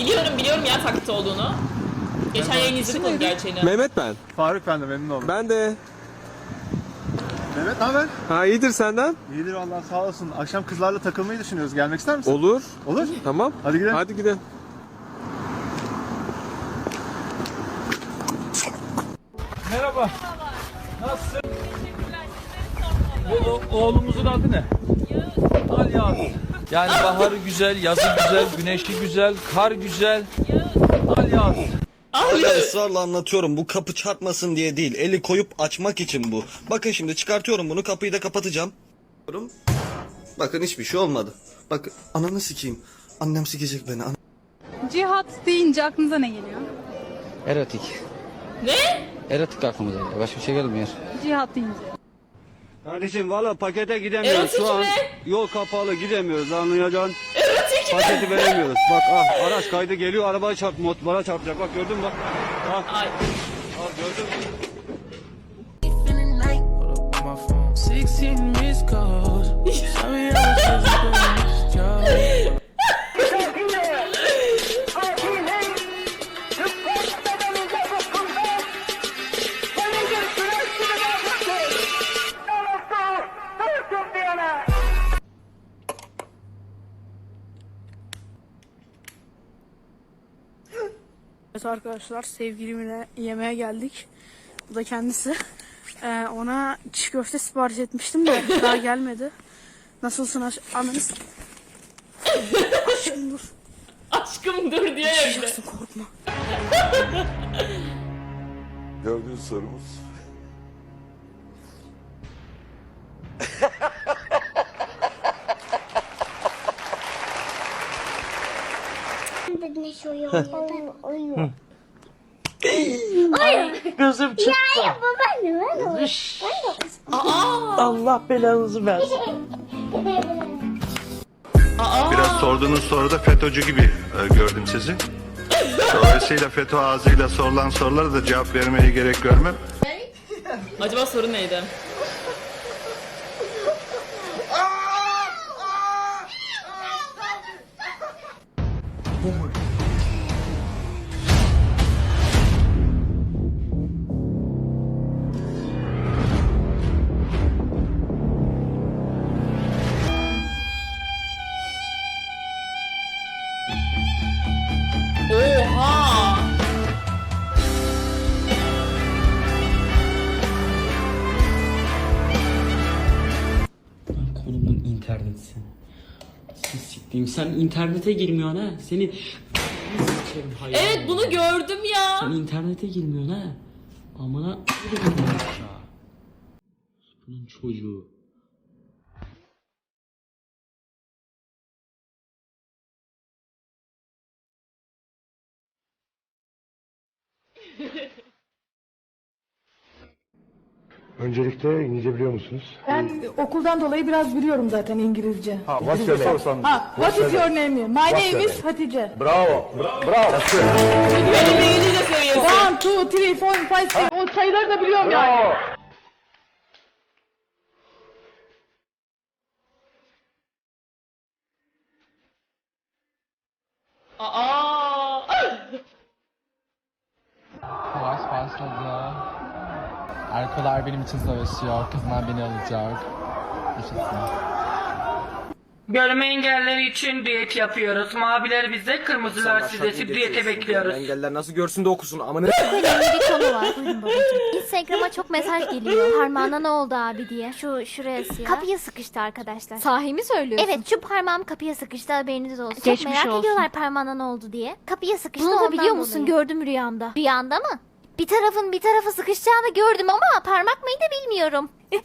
Biliyorum biliyorum ya taklit olduğunu. Geçen yayın izledik onun gerçeğini. Mehmet ben. Faruk ben de memnun oldum. Ben de. Mehmet ne haber? Ha iyidir senden. İyidir vallahi sağ olasın. Akşam kızlarla takılmayı düşünüyoruz. Gelmek ister misin? Olur. Olur. Tamam. Hadi gidelim. Hadi gidelim. Merhaba. Nasılsın? Bu o- oğlumuzun adı ne? Al Yağız. Yani baharı güzel, yazı güzel, güneşi güzel, kar güzel. Al Yağız. Hala ısrarla anlatıyorum bu kapı çarpmasın diye değil. Eli koyup açmak için bu. Bakın şimdi çıkartıyorum bunu kapıyı da kapatacağım. Bakın hiçbir şey olmadı. Bakın ananı sikeyim. Annem sikecek beni. An- Cihat deyince aklınıza ne geliyor? Erotik. Ne? Erotik aklımıza geliyor. Başka bir şey gelmiyor. Cihat deyince. Kardeşim valla pakete gidemiyoruz Erotik şu an. mi? Yol kapalı gidemiyoruz anlayacaksın. Erotik mi? Paketi veremiyoruz. Bak ah araç kaydı geliyor arabaya çarp motora çarpacak bak gördün mü bak. Ah, Ay. ah gördün mü? 16 missed calls. Evet arkadaşlar sevgilimle yemeğe geldik. Bu da kendisi. Ee, ona çiğ köfte sipariş etmiştim de daha gelmedi. Nasılsın aş ananız? Aşkım dur. Aşkım dur diye ya bir de. Yaşayacaksın korkma. Dördüncü sorumuz. Gözüm çıktı. Allah belanızı versin. Biraz sorduğunuz soruda FETÖ'cü gibi e, gördüm sizi. Dolayısıyla FETÖ ağzıyla sorulan sorulara da cevap vermeye gerek görmem. Acaba soru neydi? Siktiğim sen internete girmiyorsun ha. Seni Sikerim. Evet bunu gördüm ya. Sen internete girmiyorsun ha. Amına. Bunun çocuğu. Öncelikle İngilizce biliyor musunuz? Ben okuldan dolayı biraz biliyorum zaten İngilizce. Ha, what's your name? Ha, what is your name? My name is Hatice. Bravo. Bravo. Benim İngilizce seviyesi. One, two, three, four, five, six. O sayıları da biliyorum yani. Aa! Savaş başladı. Erkolar benim için savaşıyor. Kızlar beni alacak. Yaşasın. Görme engelleri için diyet yapıyoruz. Maviler bize, kırmızılar size. Diyete bekliyoruz. Engeller nasıl görsün de okusun amına. bir konu var. Buyurun babacığım. Instagram'a çok mesaj geliyor. Parmağına ne oldu abi diye. Şu şuraya siyah. Kapıya sıkıştı arkadaşlar. Sahi mi söylüyorsun? Evet şu parmağım kapıya sıkıştı haberiniz olsun. Geçmiş çok merak olsun. ediyorlar parmağına ne oldu diye. Kapıya sıkıştı Bunu da ondan biliyor musun? dolayı. Gördüm rüyamda. Rüyanda mı? Bir tarafın bir tarafa sıkışacağını gördüm ama parmak mıydı bilmiyorum.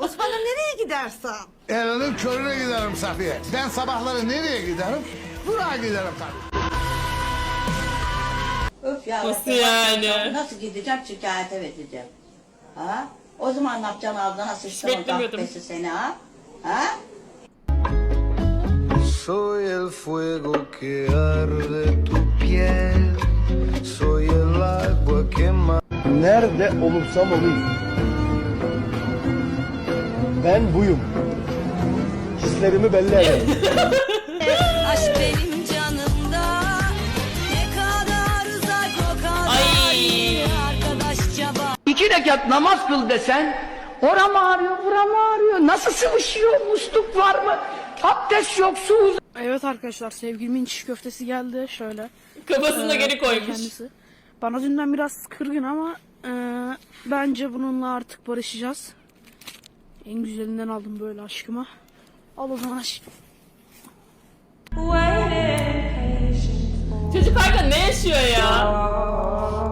Osman'ım nereye gidersen? Elinin körüne giderim Safiye. Ben sabahları nereye giderim? Buraya giderim tabii. Öf ya. Nasıl yani? Nasıl gideceğim şikayete vereceğim. Ha? O zaman ne yapacaksın ağzına sıçtın o beklemiyordum. kahvesi seni ha? Ha? Soy el fuego que arde tu piel nerede olursam olayım. Ben buyum. Hislerimi belli ederim. Aşk benim canımda ne kadar uzak o kadar arkadaşça. İki rekat namaz kıl desen oram ağrıyor buram ağrıyor nasıl sıvışıyor musluk var mı abdest yok su uz- Evet arkadaşlar sevgilimin çiğ köftesi geldi şöyle. Kafasını da ee, geri koymuş. Kendisi. Bana dünden biraz kırgın ama e, bence bununla artık barışacağız. En güzelinden aldım böyle aşkıma. Al o zaman aşkım. Çocuk harbiden ne yaşıyor ya?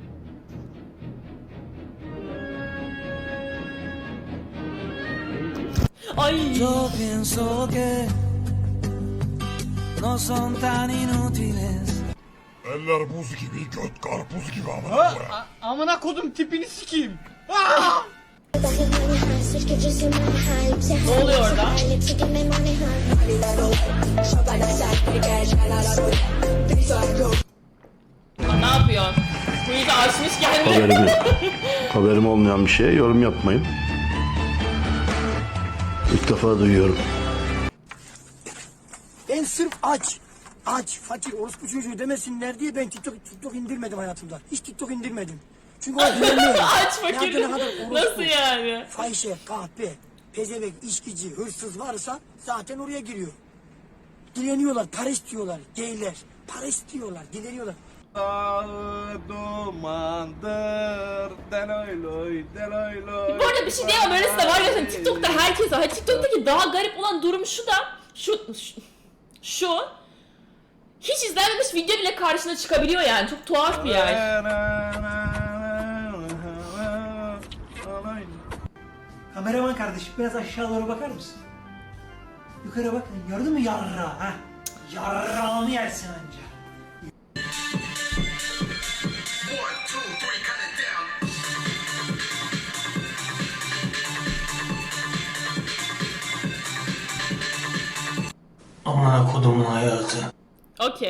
Ay. Yo pienso que no son tan inútiles. Eller buz gibi, göt karpuz gibi ama. Amına kodum tipini sikeyim. Ne oluyor orada? Ne yapıyorsun? Kuyu da açmış geldi. Haberim. Haberim olmayan bir şeye yorum yapmayın. İlk defa duyuyorum. Ben sırf aç, aç, fakir, orospu çocuğu demesinler diye ben TikTok, TikTok indirmedim hayatımda. Hiç TikTok indirmedim. Çünkü o güvenmiyorum. Aç Nerede fakir. ne kadar orospu, Nasıl yani? Fahişe, kahpe, pezevek, içkici, hırsız varsa zaten oraya giriyor. Dileniyorlar, para istiyorlar, geyler. Para istiyorlar, dileniyorlar. Dumandır. Deloyloy, deloyloy. Bu arada bir şey diyemem öylesi de var ya TikTok'ta herkes var. TikTok'taki daha garip olan durum şu da şu şu, şu hiç izlenmemiş video bile karşına çıkabiliyor yani. Çok tuhaf bir yer. Kameraman kardeşim biraz aşağı doğru bakar mısın? Yukarı bak. Gördün mü yarra ha? Yarrağını yersin anca. Amına kodumun hayatı. Okey.